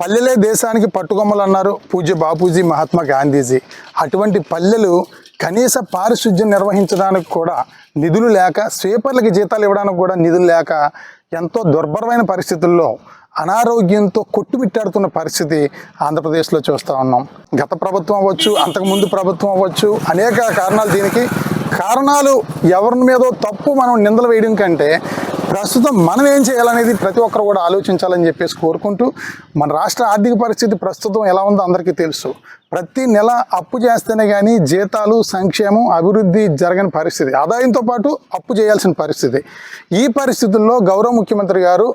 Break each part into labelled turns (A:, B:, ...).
A: పల్లెలే దేశానికి పట్టుకొమ్మలు అన్నారు పూజ్య బాపూజీ మహాత్మా గాంధీజీ. అటువంటి పల్లెలు కనీస పారిశుద్ధ్యం నిర్వహించడానికి కూడా నిధులు లేక స్వీపర్లకి జీతాలు ఇవ్వడానికి కూడా నిధులు లేక ఎంతో దుర్భరమైన పరిస్థితుల్లో అనారోగ్యంతో కొట్టుమిట్టాడుతున్న పరిస్థితి ఆంధ్రప్రదేశ్లో చూస్తూ ఉన్నాం. గత ప్రభుత్వం అవ్వచ్చు అంతకుముందు ప్రభుత్వం అవ్వచ్చు అనేక కారణాలు దీనికి. కారణాలు ఎవరి మీదో తప్పు మనం నిందలు వేయడం కంటే ప్రస్తుతం మనం ఏం చేయాలనేది ప్రతి ఒక్కరు కూడా ఆలోచించాలని చెప్పేసి కోరుకుంటూ మన రాష్ట్ర ఆర్థిక పరిస్థితి ప్రస్తుతం ఎలా ఉందో అందరికీ తెలుసు. ప్రతి నెల అప్పు చేస్తేనే కానీ జీతాలు సంక్షేమం అభివృద్ధి జరగని పరిస్థితి. ఆదాయంతో పాటు అప్పు చేయాల్సిన పరిస్థితి. ఈ పరిస్థితుల్లో గౌరవ ముఖ్యమంత్రి గారు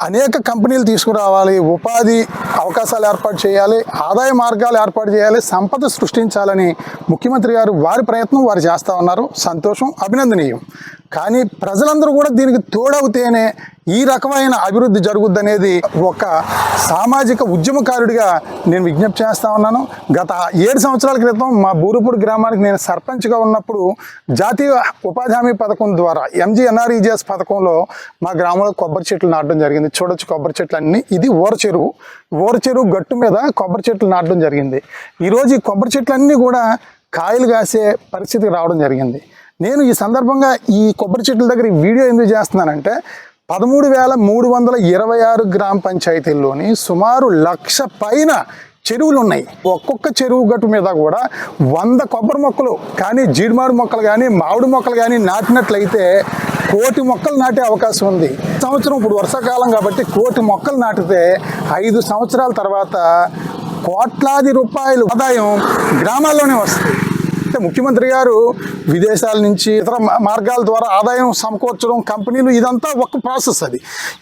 A: అనేక కంపెనీలు తీసుకురావాలి ఉపాధి అవకాశాలు ఏర్పాటు చేయాలి ఆదాయ మార్గాలు ఏర్పాటు చేయాలి సంపద సృష్టించాలని ముఖ్యమంత్రి గారు వారి ప్రయత్నం వారు చేస్తూ ఉన్నారు. సంతోషం అభినందనీయం. కానీ ప్రజలందరూ కూడా దీనికి తోడవుతేనే ఈ రకమైన అభివృద్ధి జరుగుద్దనేది ఒక సామాజిక ఉద్యమకారుడిగా నేను విజ్ఞప్తి చేస్తా ఉన్నాను. గత ఏడు సంవత్సరాల క్రితం మా బూరుపూడి గ్రామానికి నేను సర్పంచ్గా ఉన్నప్పుడు జాతీయ ఉపాధి హామీ పథకం ద్వారా ఎంజీఎన్ఆర్ఈజిఎస్ పథకంలో మా గ్రామంలో కొబ్బరి చెట్లు నాటడం జరిగింది. చూడొచ్చు కొబ్బరి చెట్లు అన్నీ ఇది ఓర చెరువు కొబ్బరి చెరువు గట్టు మీద కొబ్బరి చెట్లు నాటడం జరిగింది. ఈరోజు ఈ కొబ్బరి చెట్లన్నీ కూడా కాయలు కాసే పరిస్థితికి రావడం జరిగింది. నేను ఈ సందర్భంగా ఈ కొబ్బరి చెట్ల దగ్గర ఈ వీడియో ఎందుకు చేస్తున్నానంటే పదమూడు వేల మూడు వందల ఇరవై ఆరు గ్రామ పంచాయతీల్లోని సుమారు లక్ష పైన చెరువులు ఉన్నాయి. ఒక్కొక్క చెరువు గట్టు మీద కూడా వంద కొబ్బరి మొక్కలు కానీ జీడిమాడు మొక్కలు కానీ మామిడి మొక్కలు కానీ నాటినట్లయితే కోటి మొక్కలు నాటే అవకాశం ఉంది. సంవత్సరం ఇప్పుడు వర్షాకాలం కాబట్టి కోటి మొక్కలు నాటితే ఐదు సంవత్సరాల తర్వాత కోట్లాది రూపాయలు ఆదాయం గ్రామాల్లోనే వస్తుంది. అంటే ముఖ్యమంత్రి గారు విదేశాల నుంచి ఇతర మార్గాల ద్వారా ఆదాయం సమకూర్చడం కంపెనీలు ఇదంతా ఒక ప్రాసెస్ అది.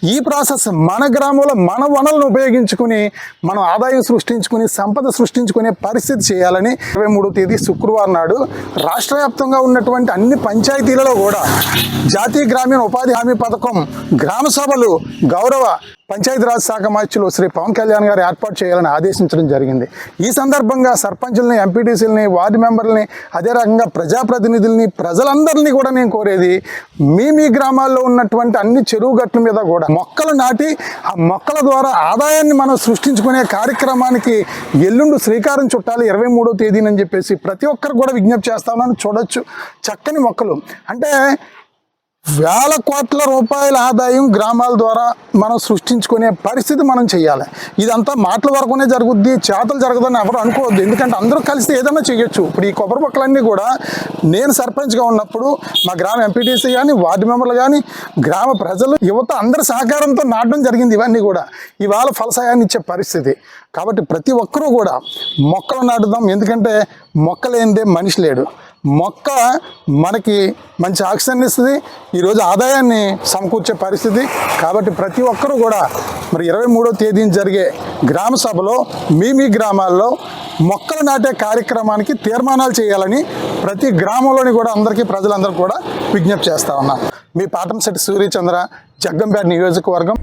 A: ఈ ప్రాసెస్ మన గ్రామంలో మన వనరులను ఉపయోగించుకుని మనం ఆదాయం సృష్టించుకుని సంపద సృష్టించుకునే పరిస్థితి చేయాలని ఇరవై మూడో తేదీ శుక్రవారం నాడు రాష్ట్ర వ్యాప్తంగా ఉన్నటువంటి అన్ని పంచాయతీలలో కూడా జాతీయ గ్రామీణ ఉపాధి హామీ పథకం గ్రామ సభలు గౌరవ పంచాయతీరాజ్ శాఖ మార్చిలో శ్రీ పవన్ కళ్యాణ్ గారు ఏర్పాటు చేయాలని ఆదేశించడం జరిగింది. ఈ సందర్భంగా సర్పంచుల్ని ఎంపీటీసీలని వార్డు మెంబర్లని అదే రకంగా ప్రజాప్రతినిధుల్ని ప్రజలందరినీ కూడా నేను కోరేది మీ మీ గ్రామాల్లో ఉన్నటువంటి అన్ని చెరువు గట్ల మీద కూడా మొక్కలు నాటి ఆ మొక్కల ద్వారా ఆదాయాన్ని మనం సృష్టించుకునే కార్యక్రమానికి ఎల్లుండి శ్రీకారం చుట్టాలి ఇరవై మూడో తేదీనని చెప్పేసి ప్రతి ఒక్కరు కూడా విజ్ఞప్తి చేస్తామని చూడొచ్చు. చక్కని మొక్కలు. అంటే వేల కోట్ల రూపాయల ఆదాయం గ్రామాల ద్వారా మనం సృష్టించుకునే పరిస్థితి మనం చేయాలి. ఇదంతా మాటల వరకునే జరుగుద్ది చేతలు జరగదని ఎవరు అనుకోవద్దు. ఎందుకంటే అందరూ కలిసి ఏదైనా చేయొచ్చు. ఇప్పుడు ఈ కొబ్బరి మొక్కలన్నీ కూడా నేను సర్పంచ్గా ఉన్నప్పుడు మా గ్రామ ఎంపీటీసీ కానీ వార్డు మెంబర్లు కానీ గ్రామ ప్రజలు యువత అందరి సహకారంతో నాటడం జరిగింది ఇవన్నీ కూడా. ఇవాళ ఫలసాయాన్ని ఇచ్చే పరిస్థితి. కాబట్టి ప్రతి ఒక్కరూ కూడా మొక్కలు నాటుదాం. ఎందుకంటే మొక్కలేందే మనిషి లేడు. మొక్క మనకి మంచి ఆక్సిజన్ ఇస్తుంది. ఈరోజు ఆదాయాన్ని సమకూర్చే పరిస్థితి. కాబట్టి ప్రతి ఒక్కరూ కూడా మరి ఇరవై మూడో తేదీన జరిగే గ్రామ సభలో మీ మీ గ్రామాల్లో మొక్కలు నాటే కార్యక్రమానికి తీర్మానాలు చేయాలని ప్రతి గ్రామంలోని కూడా అందరికీ ప్రజలందరూ కూడా విజ్ఞప్తి చేస్తా ఉన్నా. మీ పాటంశెట్టి సూర్యచంద్ర జగ్గంపేట నియోజకవర్గం.